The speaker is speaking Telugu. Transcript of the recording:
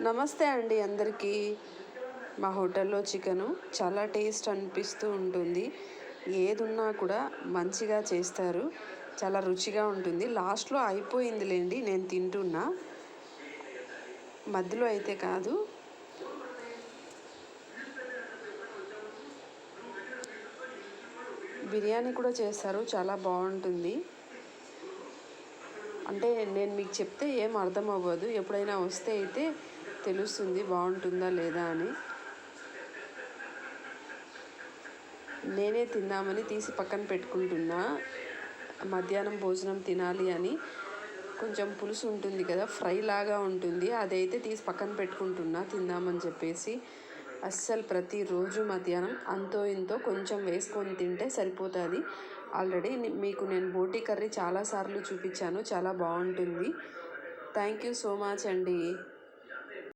నమస్తే అండి అందరికీ. మా హోటల్లో చికెను చాలా టేస్ట్ అనిపిస్తూ ఉంటుంది. ఏది ఉన్నా కూడా మంచిగా చేస్తారు. చాలా రుచిగా ఉంటుంది. లాస్ట్లో అయిపోయిందిలేండి నేను తింటున్నా. మధ్యలో అయితే కాదు. బిర్యానీ కూడా చేస్తారు. చాలా బాగుంటుంది. అంటే నేను మీకు చెప్తే ఏం అర్థం అవ్వదు. ఎప్పుడైనా వస్తే అయితే తెలుస్తుంది బాగుంటుందా లేదా అని. నేనే తిందామని తీసి పక్కన పెట్టుకుంటున్నా. మధ్యాహ్నం భోజనం తినాలి అని. కొంచెం పులుసు ఉంటుంది కదా ఫ్రై లాగా ఉంటుంది. అదైతే తీసి పక్కన పెట్టుకుంటున్నా తిందామని చెప్పేసి. అస్సలు ప్రతిరోజు మధ్యాహ్నం అంతో ఇంతో కొంచెం వేసుకొని తింటే సరిపోతుంది. ఆల్రెడీ మీకు నేను బోటీ కర్రీ చాలాసార్లు చూపించాను చాలా బాగుంటుంది. థ్యాంక్ యూ సో మచ్ అండి.